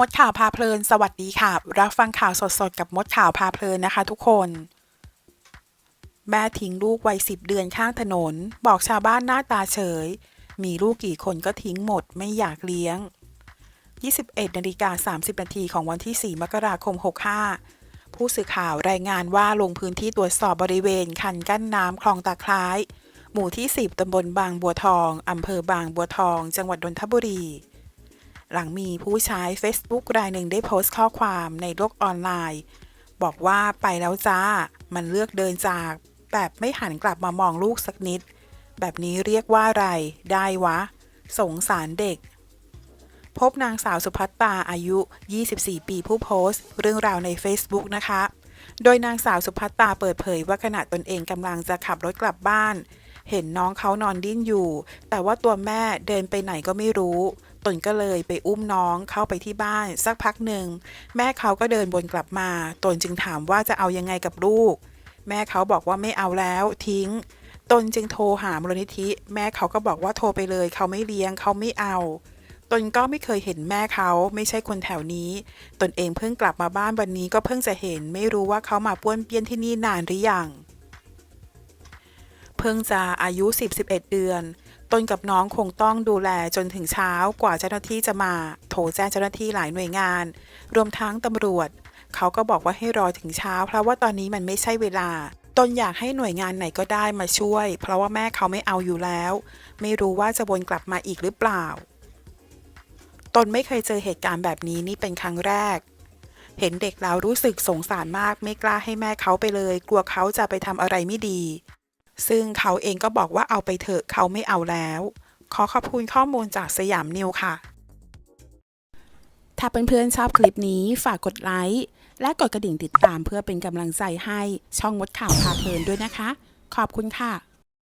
มดข่าวพาเพลิน สวัสดีค่ะ รับฟังข่าวสดๆ กับมดข่าวพาเพลินนะคะทุกคน แม่ทิ้งลูกวัยสิบเดือนข้างถนน บอกชาวบ้านหน้าตาเฉย มีลูกกี่คนก็ทิ้งหมดไม่อยากเลี้ยง 21นาฬิกา30นาทีของวันที่ 4 มกราคม 65 ผู้สื่อข่าวรายงานว่าลงพื้นที่ตรวจสอบบริเวณ คันกั้นน้ำคลองตาคล้าย หมู่ที่ 10ตำบลบางบัวทองอำเภอบางบัวทอง จังหวัดนนทบุรี หลังมีผู้ใช้ Facebook รายหนึ่งได้โพสต์ข้อความในโลกออนไลน์ บอกว่าไปแล้วจ้า มันเลือกเดินจาก แบบไม่หันกลับมามองลูกสักนิด แบบนี้เรียกว่าอะไร ได้วะ สงสารเด็ก พบนางสาวสุภัตตาอายุ 24 ปีผู้โพสต์ เรื่องราวใน Facebook นะคะ โดยนางสาวสุภัตตาเปิดเผยว่าขณะตนเองกำลังจะขับรถกลับบ้าน เห็นน้องเขานอนดิ้นอยู่ แต่ว่าตัวแม่เดินไปไหนก็ไม่รู้ ตนก็เลยไปอุ้มน้องเข้าไปที่บ้าน สักพักหนึ่ง แม่เขาก็เดินวนกลับมา ตนจึงถามว่าจะเอายังไงกับลูก แม่เขาบอกว่าไม่เอาแล้วทิ้ง ตนจึงโทรหามูลนิธิ แม่เขาก็บอกว่าโทรไปเลย เขาไม่เลี้ยงเขาไม่เอา ตนก็ไม่เคยเห็นแม่เขาไม่ใช่คนแถวนี้ ตนเองเพิ่งกลับมาบ้านวันนี้ก็เพิ่งจะเห็น ไม่รู้ว่าเขามาป้วนเปี้ยนที่นี่นานหรือยัง เพิ่งจะอายุ 10-11 เดือน ตนกับน้องคงต้องดูแลจนถึงเช้ากว่าเจ้าหน้าที่จะมาโทรแจ้งเจ้าหน้าที่หลายหน่วยงาน รวมทั้งตำรวจ เขาก็บอกว่าให้รอถึงเช้า เพราะว่าตอนนี้มันไม่ใช่เวลา ตนอยากให้หน่วยงานไหนก็ได้มาช่วย เพราะว่าแม่เขาไม่เอาอยู่แล้ว ไม่รู้ว่าจะวนกลับมาอีกหรือเปล่า ตนไม่เคยเจอเหตุการณ์แบบนี้นี่เป็นครั้งแรก เห็นเด็กแล้วรู้สึกสงสารมากไม่กล้าให้แม่เขาไปเลย กลัวเขาจะไปทำอะไรไม่ดี ซึ่งเขาเองก็บอกว่าเอาไปเถอะเขาไม่เอาแล้ว ขอขอบคุณข้อมูลจากสยามนิวค่ะ ถ้าเพื่อนๆชอบคลิปนี้ฝากกดไลค์และกดกระดิ่งติดตามเพื่อเป็นกำลังใจให้ช่องมดข่าวพาเพลินด้วยนะคะ ขอบคุณค่ะ